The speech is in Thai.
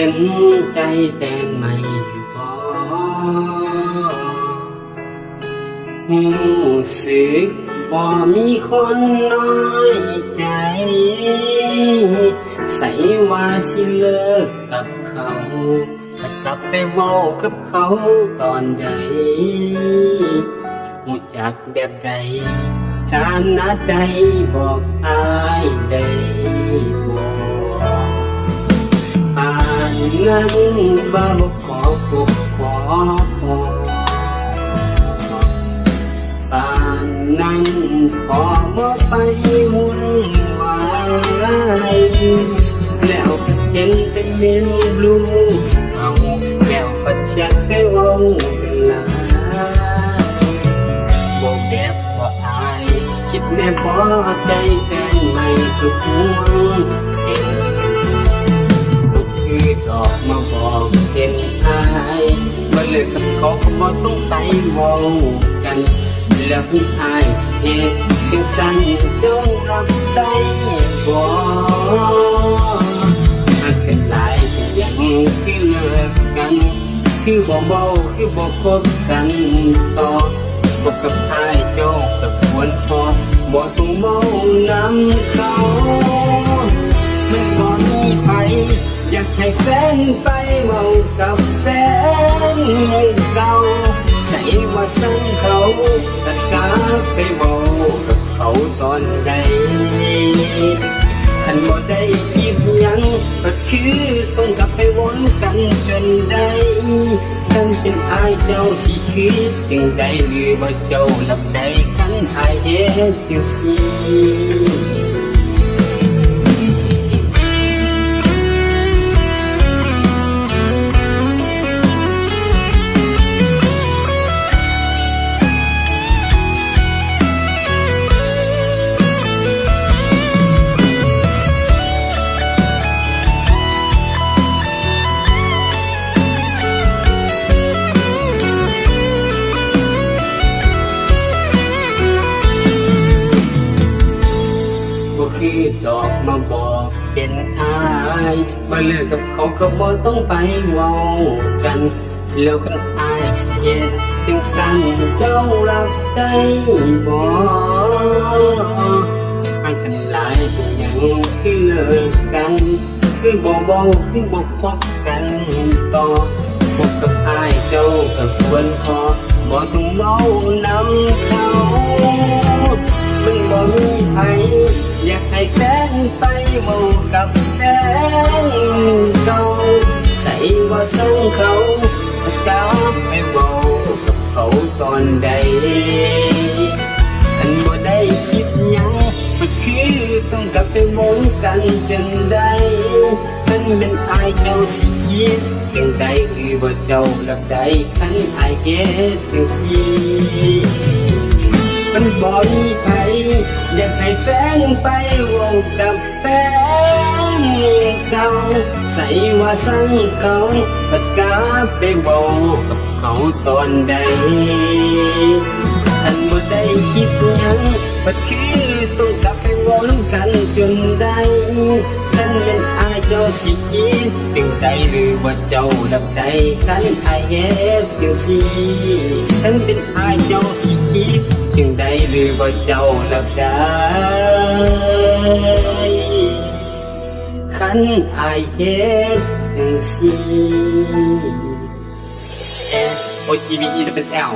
เห็นใจแฟนใหม่อยู่บ่หูสึกบ่มีคนน้อยใจ ใส่ว่าสิเลิกกับเขาถ้ากลับไปเว้ากับเขาตอนใดหูจักแบบใดจานนาใดบอกอายได้ นั้นบ่าวขอพบขอพอปานนั้นพอบ่ไปวุ่นวายแล้วเห็นแต่เมนบลูเอาแล้วก็แชทไปเว่าเวลาบอกแบบว่าอาย คิดแม่พอใจแฟนใหม่ทุกห่วงเอง ดอกมาบอกเป็นอายว่าเลิกกับเขาเขาบอกต้องไปเว้ากันแล้วพี่อายสิเหตุเพียงสั่งจงรับได้บ่หากกันหลายก็ยังคือเลิกกัน คือบ่เบาคือบ่คบกันต่อคบกับอายเจ้าก็ควรพอบ่ต้องเมานำเขา ให้แฟนไปเมากับแฟนเก่าใส่ว่าสั่งเขาตัดกาไปเมากับเขาตอนใดคันบ่ได้คิดหยังก็คือต้องกลับไปวนกันจนได้คันเป็นอายเจ้าสิคิดจึงได้หรือบ่เจ้ารับได้คันอายเฮ็ดจังซี่ เป็นอายว่าเลิกกับเขาก็บ่ต้องไปเว้ากัน แล้วคนอายสิเฮ็ดจึงสั่งเจ้ารับได้บ่ให้กันหลายก็ยังคือเลิกกัน คือบ่เว้าคือบ่คบกันต่อพบกับอายเจ้าก็ควรพอบ่ต้องเว้านำเขา มันบ่มีใครอยากให้แฟ นไปเมากับแฟนเก่าใส่ว่าสั่งเขาก็กลับไปเมากับเขาตอนใดอันบ่ไมันบ่อายเฮ็ดจังซี่มันบ่มีใครอยากให้แฟนไปวงกับแฟนเก่าใส่ว่าสั่งเขาปัดกาไปบอกกับเขาตอนใดอันบ่ได้คิดยังปัดคือต้องกลับไปวงกันจนได้ท่านเป็นอาเจ้าสิคิดจึงได้หรือว่าเจ้าดับใดคันอายเฮ็ดจังสิท่านเป็นอาเจ้าสิคิด จึงได้หรือว่าเจ้าหลับได้ขันอายเฮ็ดจังสีเอโอจีบีอีจะเป็นแอล